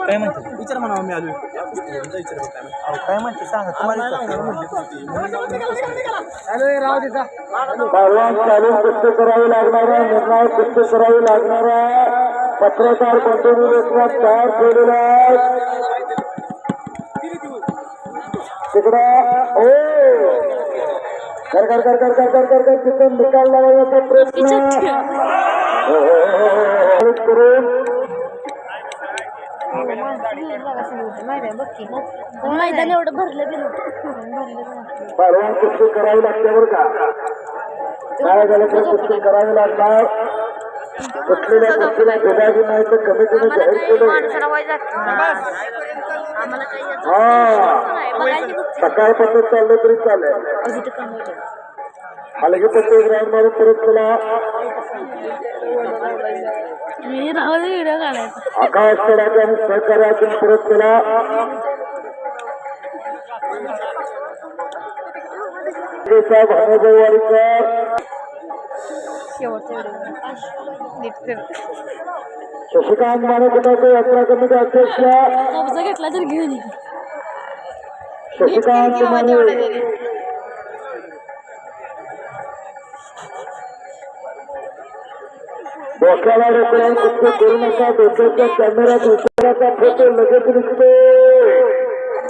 काय विचार म्हणा मी आलो काय म्हणते सांगा. तुम्हाला लागणार लागणार पत्रकार कोणते तयार केलेला आहे तिकडं. ओ! कर कर कर कर कर कर कर कर तिथं निकाल लावायचा प्रयत्न हो, हो, हो, करून मैदान एवढं भरलं बी नव्हतं परवान कुस्ती करावी लागते बरं का. काय झालं तर कुस्ती करावी लागणार? कुठल्या कुठल्या विभागी नाही तर कमी कमी जाहीर केलं हा सकाळपासून चाललं तरी चालेल अलगे पण ते ग्राउंड मारून परत तुला आकाश शशिकांत मानक गटाचे यात्रा समिती अध्यक्ष. कब्जा घेतला तर घेऊन शशिकांत माने डोक्याला कॅमेऱ्यात फोटो लगेच दिसतो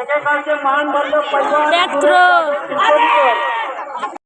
एकेकाळचे महान बंद पैसा